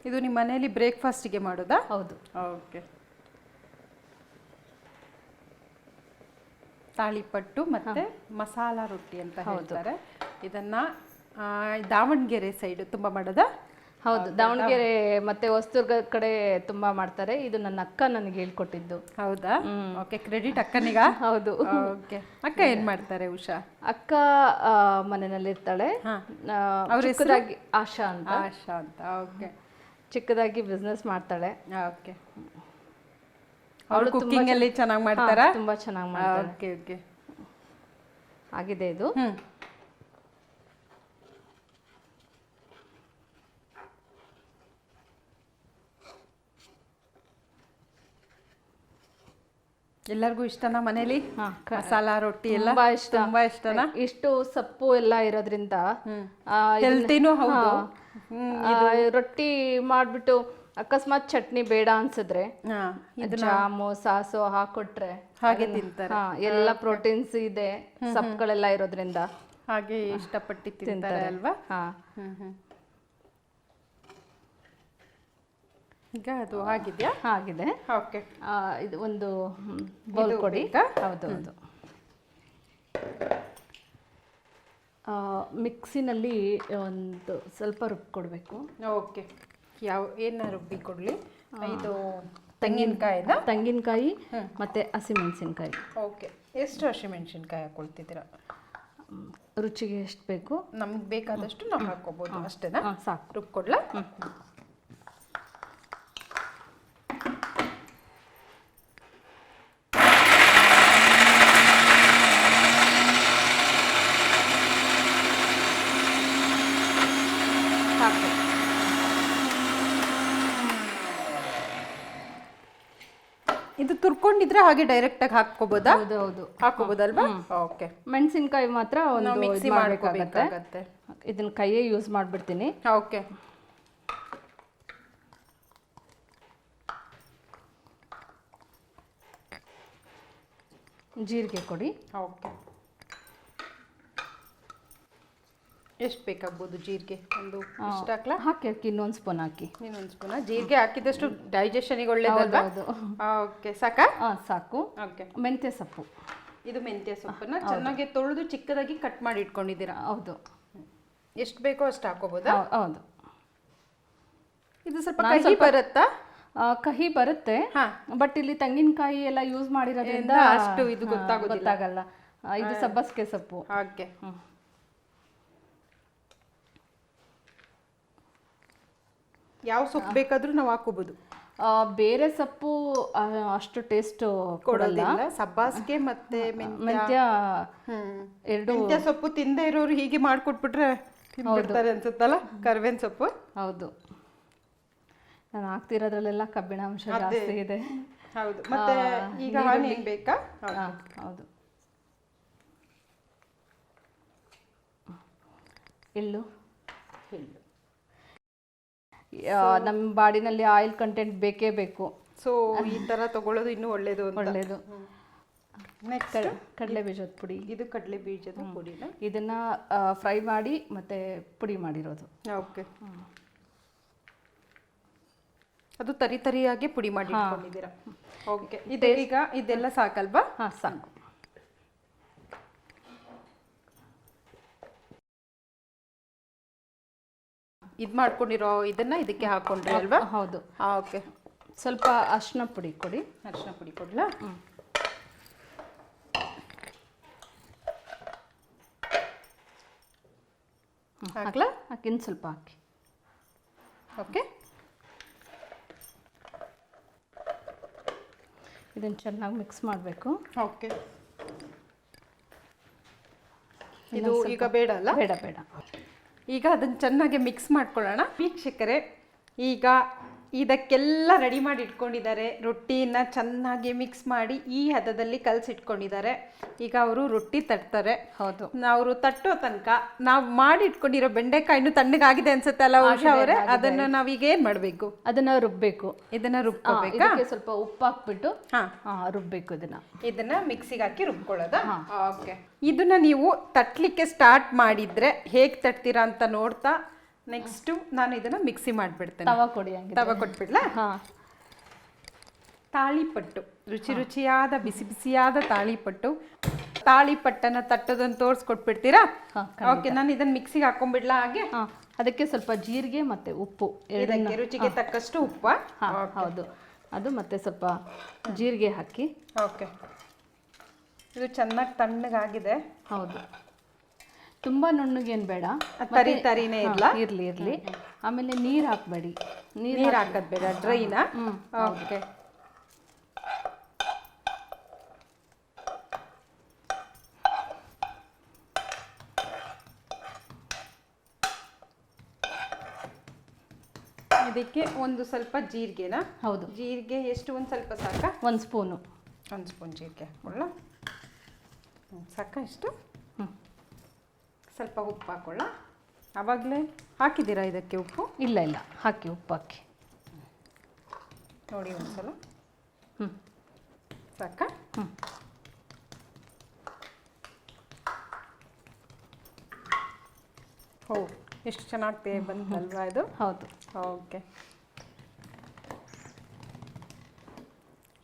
ಇದು ನಿಮ್ಮ ಮನೆಯಲ್ಲಿ ಬ್ರೇಕ್ಫಾಸ್ಟಿಗೆ ಮಾಡೋದಾ? ಹೌದು. ಓಕೆ. ತಾಳಿಪಟ್ಟು ಮತ್ತೆ ಮಸಾಲ ರೊಟ್ಟಿ ಅಂತ ಹೇಳ್ತಾರೆ. ಇದನ್ನ ದಾವಣಗೆರೆ ಸೈಡ್ ತುಂಬಾ ಮಾಡೋದಾ? ಹೌದು. ದಾವಣಗೆರೆ ಮತ್ತೆ ಹೊಸದುರ್ಗ ಕಡೆ ತುಂಬಾ ಮಾಡ್ತಾರೆ. ಇದು ನನ್ನ ಅಕ್ಕ ನನಗೆ ಹೇಳ್ಕೊಟ್ಟಿದ್ದು. ಹೌದಾ? Okay credit ಅಕ್ಕನಿಗ? ಹೌದು. ಓಕೆ. ಅಕ್ಕ ಏನ್ ಮಾಡ್ತಾರೆ ಉಷಾ? ಅಕ್ಕ ಅವ್ರ ಹೆಸ್ರು? ಆಶಾ ಅಂತ. ಆಶಾ ಅಂತ. ಓಕೆ. ಚಿಕ್ಕದಾಗಿ ಬಿಸ್ನೆಸ್ ಮಾಡ್ತಾಳೆ. ಓಕೆ ಅವಳು ಕುಕ್ಕಿಂಗ್ ಅಲ್ಲಿ ಚೆನ್ನಾಗಿ ಮಾಡ್ತಾರಾ? ತುಂಬಾ ಚೆನ್ನಾಗಿ ಮಾಡ್ತಾಳೆ. ಓಕೆ ಓಕೆ ಆಗಿದೆ ಇದು. ಎಲ್ಲರಿಗೂ ಇಷ್ಟನಾ ಮನೇಲಿ? ಮಸಾಲ ರೊಟ್ಟಿ ಎಲ್ಲ? ತುಂಬಾ ಇಷ್ಟ. ತುಂಬಾ ಇಷ್ಟನಾ? ಇಷ್ಟು ಸೊಪ್ಪು ಎಲ್ಲ ಇರೋದ್ರಿಂದ ಹೆಲ್ತಿನೂ ಹೌದು. ರೊಟ್ಟಿ ಮಾಡ್ಬಿಟ್ಟು ಅಕಸ್ಮಾತ್ ಚಟ್ನಿ ಬೇಡ ಅನ್ಸಿದ್ರೆ ಜಾಮು ಸಾಸು ಹಾಕೊಟ್ರೆ ಹಾಗೆ ತಿಂತಾರೆ. ಎಲ್ಲ ಪ್ರೋಟೀನ್ಸ್ ಇದೆ ಸೊಪ್ಪುಗಳೆಲ್ಲ ಇರೋದ್ರಿಂದ. ಹಾಗೆ ಇಷ್ಟಪಟ್ಟು ತಿಂತಾರೆ. ಅಲ್ವಾ? ಹಾ. ಈಗ ಅದು ಆಗಿದೆಯಾ ಆಗಿದೆ ಓಕೆ. ಇದು ಒಂದು ಬೌಲ್ ಕೊಡಿ. ಹೌದೌದು ಹೌದು ಹೌದು. ಮಿಕ್ಸಿನಲ್ಲಿ ಒಂದು ಸ್ವಲ್ಪ ರುಬ್ಬಿ ಕೊಡಬೇಕು. ಓಕೆ. ಯಾವ ಏನು ರುಬ್ಬಿ ಕೊಡಲಿ? ಇದು ತೆಂಗಿನಕಾಯಿನ? ತೆಂಗಿನಕಾಯಿ ಮತ್ತು ಹಸಿಮೆಣಸಿನ್ಕಾಯಿ ಓಕೆ. ಎಷ್ಟು ಹಸಿಮೆಣಸಿನ್ಕಾಯಿ ಹಾಕೊಳ್ತಿದ್ದೀರಾ? ರುಚಿಗೆ ಎಷ್ಟು ಬೇಕು? ನಮ್ಗೆ ಬೇಕಾದಷ್ಟು ನಾವು ಹಾಕ್ಕೋಬೋದು ಅಷ್ಟೇನಾ? ರುಬ್ಬಿ ಸಾಕು. ರುಬ್ಕೊಡ್ಲಾ ಸಾಕು ಇದು ಹಾಗೆ ಡೈರೆಕ್ಟ್ ಆಗಿ ಹಾಕೋಬೋದಾ ಹೌದು ಹೌದು. ಹಾಕೋಬೋದಲ್ವಾ ಓಕೆ ಮೆಣಸಿನ್ಕಾಯಿ ಮಾತ್ರ ಒಂದು ಮಿಕ್ಸಿ ಮಾಡ್ಬೇಕಾಗತ್ತೆ ಮಾಡ್ಕೋಬೇಕಾಗತ್ತೆ. ಇದನ್ನ ಕೈಯೇ ಯೂಸ್ ಮಾಡ್ಬಿಡ್ತೀನಿ. ಓಕೆ ಜೀರಿಗೆ ಕೊಡಿ. ಓಕೆ ಎಷ್ಟು ಬೇಕಾಗ್ಬೋದು ಜೀರಿಗೆ? ಒಂದು ಇಷ್ಟ ಹಾಕ್ಲಾ? ಹಾಕಿ ಹಾಕಿ ಇನ್ನೊಂದು ಸ್ಪೂನ್ ಹಾಕಿ. ಇನ್ನೊಂದು ಸ್ಪೂನ? ಜೀರಿಗೆ ಹಾಕಿದಷ್ಟು ಡೈಜೆಷನಿಗೆ ಒಳ್ಳೇದಲ್ವಾ? ಹೌದು ಓಕೆ ಸಾಕಾ? ಹಾಂ ಸಾಕು. ಓಕೆ. ಮೆಂತ್ಯ ಸೊಪ್ಪು. ಇದು ಮೆಂತ್ಯ ಸೊಪ್ಪನ್ನ ಚೆನ್ನಾಗಿ ತೊಳೆದು ಚಿಕ್ಕದಾಗಿ ಕಟ್ ಮಾಡಿ ಇಟ್ಕೊಂಡಿದ್ದೀರಾ? ಹೌದು. ಎಷ್ಟು ಬೇಕೋ ಅಷ್ಟು ಹಾಕೋಬೋದಾ? ಹೌದು. ಇದು ಸ್ವಲ್ಪ ಕಹಿ ಬರುತ್ತಾ? ಕಹಿ ಬರುತ್ತೆ. ಬಟ್ ಇಲ್ಲಿ ತೆಂಗಿನಕಾಯಿ ಎಲ್ಲ ಯೂಸ್ ಮಾಡಿರೋದ್ರಿಂದ ಅಷ್ಟು ಇದು ಗೊತ್ತಾಗೋದಿಲ್ಲ. ಗೊತ್ತಾಗಲ್ಲ. ಇದು ಸಬ್ಬಸಿಗೆ ಸೊಪ್ಪು. ಹಾಗೆ ಯಾವ ಸೊಪ್ಪು ಬೇಕಾದ್ರೂ ನಾವು ಹಾಕೋಬಹುದು ಆ, ಬೇರೆ ಸೊಪ್ಪು ಅಷ್ಟು ಟೇಸ್ಟ್ ಕೊಡಲ್ಲ. ಕೊಡೋದಿಲ್ಲ. ಸಬ್ಬಾಸ್ಗೆ ಮತ್ತೆ ಮೆಂತ್ಯ. ಎರಡು ಮೆಂತ್ಯ ಸೊಪ್ಪು ತಿಂದೇ ಇರೋರು ಹೀಗೆ ಮಾಡ್ಕೊಟ್ಬಿಟ್ರೆ ತಿಂದ್ಬಿಡ್ತಾರೆ ಅನ್ಸುತ್ತಲ್ಲ? ಕರ್ಬೇನ್ ಸೊಪ್ಪು? ಹೌದು. ನಾನು ಹಾಕ್ತಿರೋದ್ರಲ್ಲೆಲ್ಲ ಕಬ್ಬಿಣಾಂಶ ಜಾಸ್ತಿ ಇದೆ. ಹೌದು. ಮತ್ತೆ ಈಗ ಬೇಕಾ? ಹೌದು. ಎಳ್ಳು. ಎಳ್ಳು. ನಮ್ಮ ಬಾಡಿನಲ್ಲಿ ಆಯಿಲ್ ಕಂಟೆಂಟ್ ಬೇಕೇ ಬೇಕು. ಸೊ ಈ ತರ ತಗೊಳ್ಳೋದು ಇನ್ನೂ ಒಳ್ಳೇದು ಒಳ್ಳೇದು. ನೆಕ್ಸ್ಟ್ ಕಡಲೆ ಬೀಜದ ಪುಡಿ. ಇದು ಕಡಲೆ ಬೀಜದ ಪುಡಿ ಇದನ್ನ ಫ್ರೈ ಮಾಡಿ ಮತ್ತೆ ಪುಡಿ ಮಾಡಿರೋದು. ಓಕೆ. ಅದು ತರಿ ತರಿಯಾಗಿ ಪುಡಿ ಮಾಡಿ ಓಕೆ. ಇದೀಗ ಇದೆಲ್ಲ ಸಾಕಲ್ವಾ? ಹಾಂ ಸಾಕು. ಇದ್ ಮಾಡ್ಕೊಂಡಿರೋ ಇದನ್ನ ಇದಕ್ಕೆ ಹಾಕೊಂಡ್ರಿ ಅಲ್ವಾ? ಹೌದು. ಓಕೆ. ಸ್ವಲ್ಪ ಅರಿಶಿನ ಪುಡಿ ಕೊಡಿ. ಅರಿಶಿನ ಪುಡಿ ಕೊಡ್ಲಾ? ಹಾಕ್ಲಾ ಹಾಕಿ ಇನ್ನು ಸ್ವಲ್ಪ ಹಾಕಿ. ಓಕೆ. ಇದನ್ನು ಚೆನ್ನಾಗಿ ಮಿಕ್ಸ್ ಮಾಡಬೇಕು. ಓಕೆ. ಇದು ಈಗ ಬೇಡ ಅಲ್ಲ? ಬೇಡ ಬೇಡ. ಈಗ ಅದನ್ನು ಚೆನ್ನಾಗಿ ಮಿಕ್ಸ್ ಮಾಡ್ಕೊಳ್ಳೋಣ. ವೀಕ್ಷಕರೇ ಈಗ ಇದಕ್ಕೆಲ್ಲ ರೆಡಿ ಮಾಡಿ ಇಟ್ಕೊಂಡಿದ್ದಾರೆ ರೊಟ್ಟಿನ ಚೆನ್ನಾಗಿ ಮಿಕ್ಸ್ ಮಾಡಿ ಈ ಹದದಲ್ಲಿ ಕಲಸಿಟ್ಕೊಂಡಿದ್ದಾರೆ. ಈಗ ಅವರು ರೊಟ್ಟಿ ತಟ್ತಾರೆ. ಹೌದು. ಅವರು ತಟ್ಟೋ ತನಕ ನಾವು ಮಾಡಿ ಇಟ್ಕೊಂಡಿರೋ ಬೆಂಡೆಕಾಯಿನೂ ತಣ್ಣಗಾಗಿದೆ ಅನ್ಸುತ್ತೆ ಅಲ್ಲ ಉಷಾ ಅವರೇ? ಅದನ್ನ ನಾವೀಗ ಏನ್ ಮಾಡಬೇಕು? ಅದನ್ನ ರುಬ್ಬಬೇಕು ಇದನ್ನ ರುಬ್ಕೋಬೇಕಾ? ಸ್ವಲ್ಪ ಉಪ್ಪು ಹಾಕ್ಬಿಟ್ಟು ಹಾ. ರುಬ್ಬೇಕು ಇದನ್ನ. ಇದನ್ನ ಮಿಕ್ಸಿಗೆ ಹಾಕಿ ರುಬ್ಕೊಳ್ಳೋದಾ? ಓಕೆ. ಇದನ್ನ ನೀವು ತಟ್ಲಿಕ್ಕೆ ಸ್ಟಾರ್ಟ್ ಮಾಡಿದ್ರೆ ಹೇಗೆ ತಟ್ತೀರಾ ಅಂತ ನೋಡ್ತಾ ನೆಕ್ಸ್ಟು ನಾನು ಇದನ್ನ ಮಿಕ್ಸಿ ಮಾಡಿಬಿಡ್ತೇನೆ. ತವ ಕೊಡಿ ಹಂಗೆ ತವ ಕೊಟ್ಬಿಡ್ಲಾ? ಹಾ. ತಾಳಿಪಟ್ಟು ರುಚಿ ರುಚಿಯಾದ ಬಿಸಿ ಬಿಸಿಯಾದ ತಾಳಿಪಟ್ಟು. ತಾಳಿಪಟ್ಟನ್ನ ತಟ್ಟೋದನ್ನ ತೋರಿಸ್ಕೊಟ್ಬಿಡ್ತೀರಾ? ಕೊಟ್ಬಿಡ್ತೀರಾ ಓಕೆ ನಾನು ಇದನ್ನ ಮಿಕ್ಸಿಗೆ ಹಾಕೊಂಡ್ಬಿಡ್ಲಾ ಹಾಗೆ? ಅದಕ್ಕೆ ಸ್ವಲ್ಪ ಜೀರಿಗೆ ಮತ್ತೆ ಉಪ್ಪು ಇದಕ್ಕೆ ರುಚಿಗೆ ತಕ್ಕಷ್ಟು ಉಪ್ಪು. ಹೌದು. ಅದು ಮತ್ತೆ ಸ್ವಲ್ಪ ಜೀರಿಗೆ ಹಾಕಿ. ಓಕೆ ಇದು ಚೆನ್ನಾಗಿ ತಣ್ಣಗಾಗಿದೆ. ಹೌದು. ತುಂಬಾ ನುಣ್ಣಗೇನು ಬೇಡ. ತರಿ ತರಿನೇ ಇರ್ಲಾ? ಇರ್ಲಿ ಇರ್ಲಿ. ಆಮೇಲೆ ನೀರು ಹಾಕ್ಬೇಡಿ. ನೀರು ಹಾಕೋದು ಬೇಡ ಡ್ರೈನಾ? ಓಕೆ. ಇದಕ್ಕೆ ಒಂದು ಸ್ವಲ್ಪ ಜೀರಿಗೆನಾ? ಹೌದು. ಜೀರಿಗೆ ಎಷ್ಟು? ಒಂದು ಸ್ವಲ್ಪ ಸಾಕ? ಒಂದು ಸ್ಪೂನು. ಒಂದು ಸ್ಪೂನ್ ಜೀರಿಗೆ. ಹಾಕೊಳ್ಳ ಸಾಕ ಇಷ್ಟು? ಹ್ಞೂ ಸ್ವಲ್ಪ ಉಪ್ಪು ಹಾಕೊಳ್ಳ ಆವಾಗಲೇ ಹಾಕಿದ್ದೀರಾ ಇದಕ್ಕೆ ಉಪ್ಪು? ಇಲ್ಲ ಇಲ್ಲ. ಹಾಕಿ ಉಪ್ಪು ಹಾಕಿ. ನೋಡಿ ಒಂದ್ಸಲ. ಹ್ಞೂ ಸಾಕಾ? ಹ್ಞೂ ಹೋ ಎಷ್ಟು ಚೆನ್ನಾಗಿ ಬಂತಲ್ವಾ ಇದು? ಹೌದು. ಓಕೆ.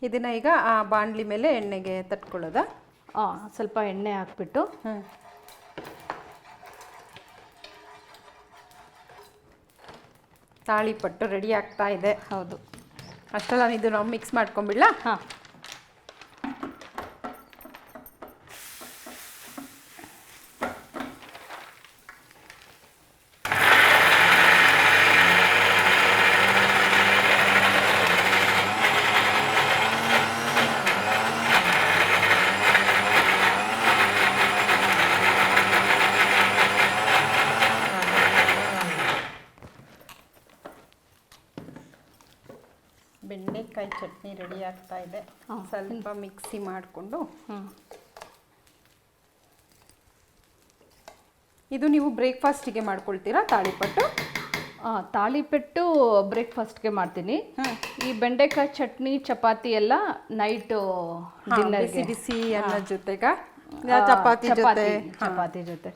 ಇದನ್ನು ಈಗ ಆ ಬಾಣಲಿ ಮೇಲೆ ಎಣ್ಣೆಗೆ ತಟ್ಕೊಳ್ಳೋದಾ? ಸ್ವಲ್ಪ ಎಣ್ಣೆ ಹಾಕ್ಬಿಟ್ಟು ತಾಳಿಪಟ್ಟು ರೆಡಿ ಆಗ್ತಾ ಇದೆ. ಹೌದು. ಅಷ್ಟೆಲ್ಲ ಇದು ನಾವು ಮಿಕ್ಸ್ ಮಾಡ್ಕೊಂಬಿಡ್ಲಾ ಹಾಂ. ಚಟ್ನಿ ರೆಡಿ ಆಗ್ತಾ ಇದೆ. ಸ್ವಲ್ಪ ಮಿಕ್ಸಿ ಮಾಡಿಕೊಂಡು. ಇದು ನೀವು ಬ್ರೇಕ್ಫಾಸ್ಟಿಗೆ ಮಾಡ್ಕೊಳ್ತೀರಾ? ತಾಳಿಪಟ್ಟು? ತಾಳಿಪಟ್ಟು ಬ್ರೇಕ್ಫಾಸ್ಟ್ಗೆ ಮಾಡ್ತೀನಿ. ಈ ಬೆಂಡೆಕಾಯಿ ಚಟ್ನಿ ಚಪಾತಿ ಎಲ್ಲ ನೈಟು ಬಿಸಿ ಬಿಸಿ ಅನ್ನ ಜೊತೆಗ? ಚಪಾತಿ ಜೊತೆ. ಚಪಾತಿ ಜೊತೆ.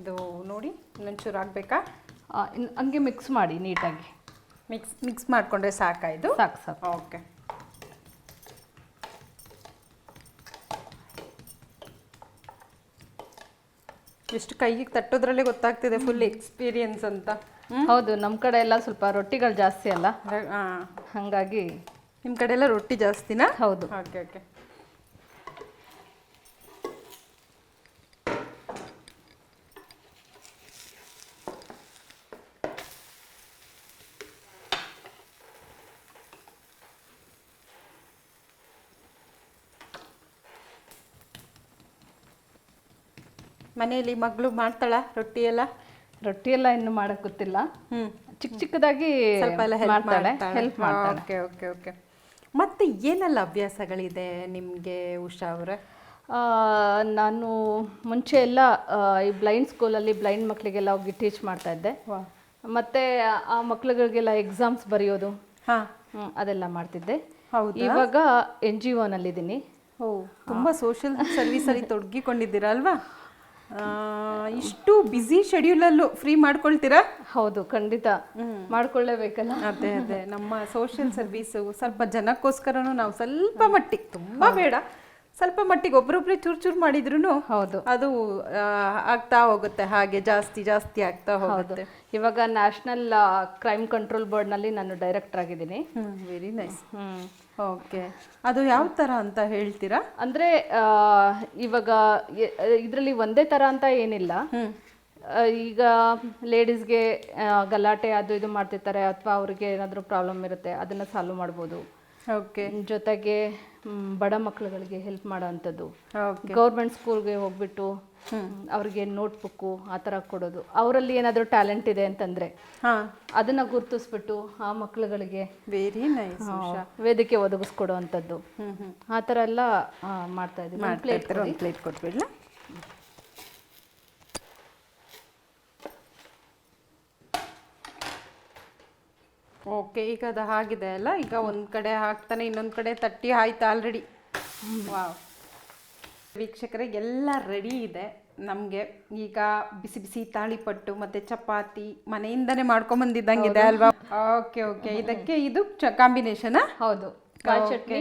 ಇದು ನೋಡಿ ಇನ್ನೊಂಚೂರು ಆಗಬೇಕಾ ಹಂಗೆ ಮಿಕ್ಸ್ ಮಾಡಿ ನೀಟಾಗಿ. ಮಿಕ್ಸ್ ಮಿಕ್ಸ್ ಮಾಡಿಕೊಂಡ್ರೆ ಸಾಕಾಯಿತು ಇದು? ಸಾಕು ಸಾಕು. ಓಕೆ. ಎಷ್ಟು ಕೈಗೆ ತಟ್ಟೋದ್ರಲ್ಲೇ ಗೊತ್ತಾಗ್ತಿದೆ ಫುಲ್ ಎಕ್ಸ್ಪೀರಿಯನ್ಸ್ ಅಂತ. ಹೌದು ನಮ್ಮ ಕಡೆ ಎಲ್ಲ ಸ್ವಲ್ಪ ರೊಟ್ಟಿಗಳು ಜಾಸ್ತಿ ಅಲ್ಲ? ಹಾಂ ಹಾಗಾಗಿ ನಿಮ್ಮ ಕಡೆ ಎಲ್ಲ ರೊಟ್ಟಿ ಜಾಸ್ತಿನಾ? ಹೌದು. Okay okay. ಮನೆಯಲ್ಲಿ ಮಗಳು ಮಾಡ್ತಾಳ ರೊಟ್ಟಿ ಎಲ್ಲ? ರೊಟ್ಟಿ ಎಲ್ಲ ಇನ್ನು ಮಾಡಕ್ ಗೊತ್ತಿಲ್ಲ. ಚಿಕ್ಕ ಚಿಕ್ಕದಾಗಿ ಸ್ವಲ್ಪ ಎಲ್ಲ ಹೆಲ್ಪ್ ಮಾಡ್ತಾಳೆ ಮಾಡ್ತಾಳೆ. ಹೆಲ್ಪ್ ಮಾಡ್ತಾಳೆ. Okay okay okay. ಮತ್ತೆ ಏನೆಲ್ಲ ಅಭ್ಯಾಸಗಳಿದೆ ನಿಮಗೆ ಉಷಾ ಅವರ? ನಾನು ಮುಂಚೆ ಎಲ್ಲ ಈ ಬ್ಲೈಂಡ್ ಸ್ಕೂಲಲ್ಲಿ ಬ್ಲೈಂಡ್ ಮಕ್ಕಳಿಗೆಲ್ಲ ಹೋಗಿ ಟೀಚ್ ಮಾಡ್ತಾ ಇದ್ದೆ. ಮತ್ತೆ ಆ ಮಕ್ಳುಗಳಿಗೆಲ್ಲ ಎಕ್ಸಾಮ್ಸ್ ಬರೆಯೋದು ಅದೆಲ್ಲ ಮಾಡ್ತಿದ್ದೆ. ಇವಾಗ ಎನ್ ಜಿ ಒನಲ್ಲಿದ್ದೀನಿ. ಓ ತುಂಬಾ ಸೋಷಿಯಲ್ ಸರ್ವಿಸ್ ಅಲ್ಲಿ ತೊಡಗಿಕೊಂಡಿದ್ದೀರಾ ಅಲ್ವಾ? ಇಷ್ಟು ಬ್ಯುಸಿ ಶೆಡ್ಯೂಲಲ್ಲೂ ಫ್ರೀ ಮಾಡ್ಕೊಳ್ತೀರಾ? ಹೌದು ಖಂಡಿತ. ಮಾಡ್ಕೊಳ್ಳೇಬೇಕಲ್ಲ? ಅದೇ ಅದೇ. ನಮ್ಮ ಸೋಷಿಯಲ್ ಸರ್ವಿಸು ಸ್ವಲ್ಪ ಜನಕ್ಕೋಸ್ಕರನೂ ನಾವು ಸ್ವಲ್ಪ ಮಟ್ಟಿಗೆ ತುಂಬ ಬೇಡ. ಸ್ವಲ್ಪ ಮಟ್ಟಿಗೆ ಒಬ್ರೊಬ್ರೆ ಚೂರ್ ಚೂರ್ ಮಾಡಿದ್ರು ಹೌದು. ಅದು ಆಗ್ತಾ ಹೋಗುತ್ತೆ ಹಾಗೆ ಜಾಸ್ತಿ ಜಾಸ್ತಿ ಆಗ್ತಾ ಹೋಗುತ್ತೆ. ಇವಾಗ ನ್ಯಾಷನಲ್ ಕ್ರೈಮ್ ಕಂಟ್ರೋಲ್ ಬೋರ್ಡ್ನಲ್ಲಿ ನಾನು ಡೈರೆಕ್ಟರ್ ಆಗಿದ್ದೀನಿ. ವೆರಿ ನೈಸ್ ಓಕೆ ಅದು ಯಾವ ತರ ಅಂತ ಹೇಳ್ತೀರಾ? ಅಂದ್ರೆ ಇವಾಗ ಇದರಲ್ಲಿ ಒಂದೇ ತರ ಅಂತ ಏನಿಲ್ಲ. ಈಗ ಲೇಡೀಸ್ಗೆ ಗಲಾಟೆ ಅದು ಇದು ಮಾಡ್ತಿರ್ತಾರೆ ಅಥವಾ ಅವ್ರಿಗೆ ಏನಾದರೂ ಪ್ರಾಬ್ಲಮ್ ಇರುತ್ತೆ ಅದನ್ನ ಸಾಲ್ವ್ ಮಾಡ್ಬೋದು. ಓಕೆ ಜೊತೆಗೆ ಬಡ ಮಕ್ಕಳುಗಳಿಗೆ ಹೆಲ್ಪ್ ಮಾಡೋ ಅಂಥದ್ದು. ಗೌರ್ಮೆಂಟ್ ಸ್ಕೂಲ್ಗೆ ಹೋಗ್ಬಿಟ್ಟು ಅವ್ರಿಗೆ ನೋಟ್ಬುಕ್ಕು ಆ ಥರ ಕೊಡೋದು. ಅವರಲ್ಲಿ ಏನಾದರೂ ಟ್ಯಾಲೆಂಟ್ ಇದೆ ಅಂತಂದ್ರೆ ಹಾ. ಅದನ್ನ ಗುರುತಿಸ್ಬಿಟ್ಟು ಆ ಮಕ್ಕಳುಗಳಿಗೆ ವೆರಿ ನೈಸ್ ವೇದಿಕೆ ಒದಗಿಸ್ಕೊಡೋ ಅಂಥದ್ದು. ಆ ಥರ ಎಲ್ಲ ಮಾಡ್ತಾ ಇದ್ದೀವಿ. ಪ್ಲೇಟ್ ಕೊಟ್ಬಿಡ್ಲಾ? ಓಕೆ ಈಗ ಅದು ಆಗಿದೆ ಅಲ್ಲ? ಈಗ ಒಂದು ಕಡೆ ಹಾಕ್ತಾನೆ ಇನ್ನೊಂದು ಕಡೆ ತಟ್ಟಿ ಆಯ್ತು ಆಲ್ರೆಡಿ ವಾವ್ ವೀಕ್ಷಕರೇ ಎಲ್ಲ ರೆಡಿ ಇದೆ. ನಮಗೆ ಈಗ ಬಿಸಿ ಬಿಸಿ ತಾಳಿಪಟ್ಟು ಮತ್ತು ಚಪಾತಿ ಮನೆಯಿಂದನೇ ಮಾಡ್ಕೊಂಬಂದಿದ್ದಂಗಿದೆ ಅಲ್ವಾ? ಓಕೆ ಓಕೆ ಇದಕ್ಕೆ ಇದು ಕಾಂಬಿನೇಷನಾ ಹೌದು. ಕಾಯಿ ಚಟ್ನಿ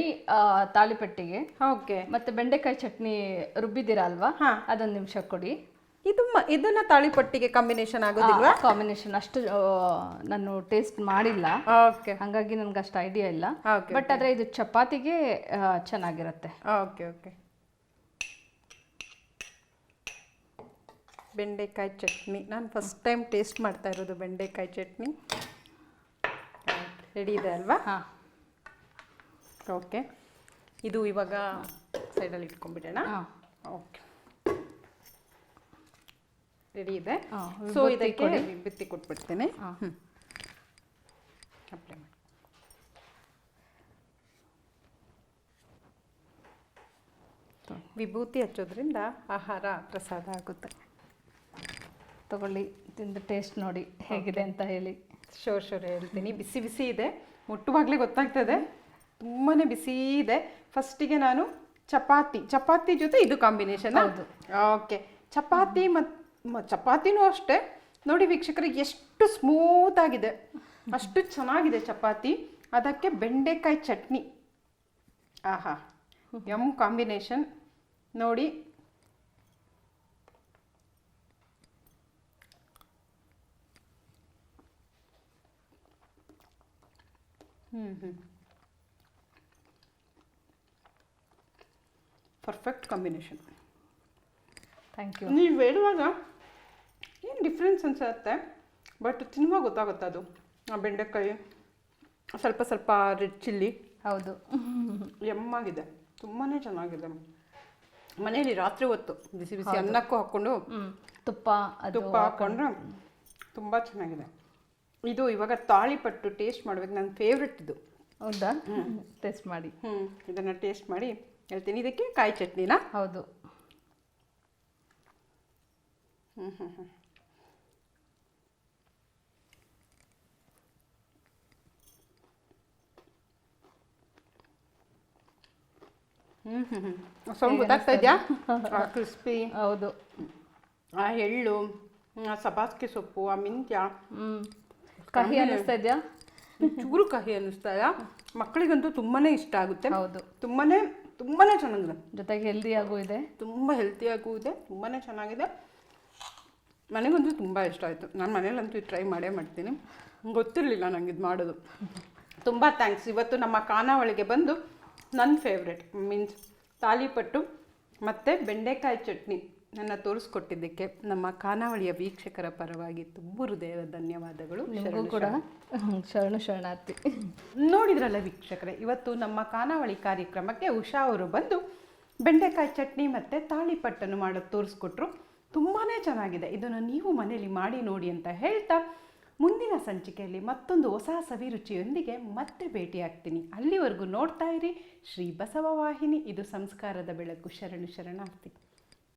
ತಾಳಿಪಟ್ಟಿಗೆ. ಓಕೆ ಮತ್ತೆ ಬೆಂಡೆಕಾಯಿ ಚಟ್ನಿ ರುಬ್ಬಿದ್ದೀರಾ ಅಲ್ವಾ? ಹಾ. ಅದೊಂದು ನಿಮಿಷ ಕೊಡಿ. ಇದು ಮ- ಇದನ್ನ ತಾಳಿಪಟ್ಟಿಗೆ ಕಾಂಬಿನೇಷನ್ ಆಗೋದಿಲ್ವಾ? ಕಾಂಬಿನೇಷನ್ ಅಷ್ಟು ಆ, ನಾನು ಟೇಸ್ಟ್ ಮಾಡಿಲ್ಲ. ಓಕೆ ಹಂಗಾಗಿ ನನ್ಗೆ ಅಷ್ಟು ಐಡಿಯಾ ಇಲ್ಲ. ಓಕೆ ಬಟ್ ಆದ್ರೆ ಇದು ಚಪಾತಿಗೆ ಆ, ಚೆನ್ನಾಗಿರುತ್ತೆ. ಓಕೆ ಓಕೆ ಬೆಂಡೆಕಾಯಿ ಚಟ್ನಿ. ನಾನು ಫಸ್ಟ್ ಟೈಮ್ ಟೇಸ್ಟ್ ಮಾಡ್ತಾ ಇರೋದು ಬೆಂಡೆಕಾಯಿ ಚಟ್ನಿ. ರೆಡಿ ಇದೆ ಅಲ್ವಾ? ಹಾ. ಓಕೆ ಇದು ಇವಾಗ ಸೈಡಲ್ಲಿ ಇಟ್ಕೊಂಡ್ಬಿಡೋಣ. ಹಾ. ಓಕೆ ರೆಡಿ ಇದೆ? ಸೊ ಇದಕ್ಕೆ. ಬಿತ್ತಿ ಕೊಟ್ಬಿಡ್ತೇನೆ. ಮಾಡಿ. ವಿಭೂತಿ ಹಚ್ಚೋದ್ರಿಂದ ಆಹಾರ ಪ್ರಸಾದ ಆಗುತ್ತೆ. ತಗೊಳ್ಳಿ ತಿಂದು ಟೇಸ್ಟ್ ನೋಡಿ ಹೇಗಿದೆ ಅಂತ ಹೇಳಿ. ಶೋರ್ ಶೋರ್ ಹೇಳ್ತೀನಿ. ಬಿಸಿ ಬಿಸಿ ಇದೆ. ಮುಟ್ಟುವಾಗಲೇ ಗೊತ್ತಾಗ್ತದೆ. ತುಂಬಾ ಬಿಸಿ ಇದೆ. ಫಸ್ಟಿಗೆ ನಾನು ಚಪಾತಿ. ಚಪಾತಿ ಜೊತೆ ಇದು ಕಾಂಬಿನೇಷನ್ ಹೌದು. ಓಕೆ ಚಪಾತಿ ಮತ್ತು ಚಪಾತಿನೂ ಅಷ್ಟೇ. ನೋಡಿ ವೀಕ್ಷಕರಿಗೆ ಎಷ್ಟು ಸ್ಮೂತ್ ಆಗಿದೆ. ಅಷ್ಟು ಚೆನ್ನಾಗಿದೆ ಚಪಾತಿ. ಅದಕ್ಕೆ ಬೆಂಡೆಕಾಯಿ ಚಟ್ನಿ. ಆಹಾ ಎಂ ಕಾಂಬಿನೇಷನ್. ನೋಡಿ. Hmm hmm. Perfect combination thank you ನೀವು ಹೇಳುವಾಗ ಏನು ಡಿಫ್ರೆನ್ಸ್ ಅನಿಸುತ್ತೆ? ಬಟ್ ತಿನ್ನುವಾಗ ಗೊತ್ತಾಗುತ್ತೆ ಅದು. ಆ ಬೆಂಡೆಕಾಯಿ ಸ್ವಲ್ಪ ಸ್ವಲ್ಪ ರೆಡ್ ಚಿಲ್ಲಿ ಹೌದು. ಎಮ್ಮಾಗಿದೆ. ತುಂಬಾ ಚೆನ್ನಾಗಿದೆ. ಮನೆಯಲ್ಲಿ ರಾತ್ರಿ ಹೊತ್ತು ಬಿಸಿ ಬಿಸಿ ಅನ್ನಕ್ಕೂ ಹಾಕ್ಕೊಂಡು ತುಪ್ಪ ತುಪ್ಪ ಹಾಕ್ಕೊಂಡ್ರೆ ತುಂಬ ಚೆನ್ನಾಗಿದೆ. ಇದು ಇವಾಗ ತಾಳಿಪಟ್ಟು ಟೇಸ್ಟ್ ಮಾಡ್ಬೇಕು. ನನ್ನ ಫೇವ್ರೆಟ್ ಇದು. ಹೌದಾ? ಟೇಸ್ಟ್ ಮಾಡಿ. ಹ್ಞೂ ಇದನ್ನು ಟೇಸ್ಟ್ ಮಾಡಿ ಹೇಳ್ತೀನಿ. ಇದಕ್ಕೆ ಕಾಯಿ ಚಟ್ನಿನಾ? ಹೌದು. ಹ್ಞೂ ಹ್ಞೂ ಹ್ಞೂ ಹ್ಞೂ ಹ್ಞೂ ಹ್ಞೂ ಸೌಂಡ್ ಗೊತ್ತಾಗ್ತಾ ಇದೆಯಾ? ಕ್ರಿಸ್ಪಿ. ಹೌದು. ಆ ಎಳ್ಳು ಆ ಸಬಾಸ್ಗೆ ಸೊಪ್ಪು ಆ ಮಿಂತ್ಯ. ಹ್ಮ್. ಕಹಿ ಅನ್ನಿಸ್ತಾ ಇದೆಯಾ? ಚೂರು ಕಹಿ ಅನ್ನಿಸ್ತಾ ಇಲ್ಲ ಮಕ್ಕಳಿಗಂತೂ ತುಂಬಾ ಇಷ್ಟ ಆಗುತ್ತೆ. ಹೌದು. ತುಂಬಾ ತುಂಬಾ ಚೆನ್ನಾಗಿದೆ. ಜೊತೆಗೆ ಹೆಲ್ದಿ ಆಗು ಇದೆ. ತುಂಬ ಹೆಲ್ತಿಯಾಗೂ ಇದೆ ತುಂಬಾ ಚೆನ್ನಾಗಿದೆ. ನನಗಂತೂ ತುಂಬ ಇಷ್ಟ ಆಯಿತು. ನಾನು ಮನೇಲಂತೂ ಟ್ರೈ ಮಾಡೇ ಮಾಡ್ತೀನಿ. ಗೊತ್ತಿರಲಿಲ್ಲ ನಂಗೆ ಇದು ಮಾಡೋದು. ತುಂಬ ಥ್ಯಾಂಕ್ಸ್. ಇವತ್ತು ನಮ್ಮ ಖಾನಾವಳಿಗೆ ಬಂದು ನನ್ನ ಫೇವ್ರೆಟ್ ಮೀನ್ಸ್ ತಾಲಿಪಟ್ಟು ಮತ್ತು ಬೆಂಡೆಕಾಯಿ ಚಟ್ನಿ ನನ್ನ ತೋರಿಸ್ಕೊಟ್ಟಿದ್ದಕ್ಕೆ ನಮ್ಮ ಖಾನಾವಳಿಯ ವೀಕ್ಷಕರ ಪರವಾಗಿ ತುಂಬ ಹೃದಯದ ಧನ್ಯವಾದಗಳು ಕೂಡ. ಶರಣ. ಶರಣಾರ್ಥಿ. ನೋಡಿದ್ರಲ್ಲ ವೀಕ್ಷಕರೇ ಇವತ್ತು ನಮ್ಮ ಖಾನಾವಳಿ ಕಾರ್ಯಕ್ರಮಕ್ಕೆ ಉಷಾ ಅವರು ಬಂದು ಬೆಂಡೆಕಾಯಿ ಚಟ್ನಿ ಮತ್ತು ತಾಳಿಪಟ್ಟನ್ನು ಮಾಡೋದು ತೋರಿಸ್ಕೊಟ್ರು. ತುಂಬಾ ಚೆನ್ನಾಗಿದೆ. ಇದನ್ನು ನೀವು ಮನೇಲಿ ಮಾಡಿ ನೋಡಿ ಅಂತ ಹೇಳ್ತಾ ಮುಂದಿನ ಸಂಚಿಕೆಯಲ್ಲಿ ಮತ್ತೊಂದು ಹೊಸ ಸವಿರುಚಿಯೊಂದಿಗೆ ಮತ್ತೆ ಭೇಟಿಯಾಗ್ತೀನಿ. ಅಲ್ಲಿವರೆಗೂ ನೋಡ್ತಾ ಇರಿ ಶ್ರೀ ಬಸವ ವಾಹಿನಿ. ಇದು ಸಂಸ್ಕಾರದ ಬೆಳಕು. ಶರಣು ಶರಣಾರ್ಥಿ.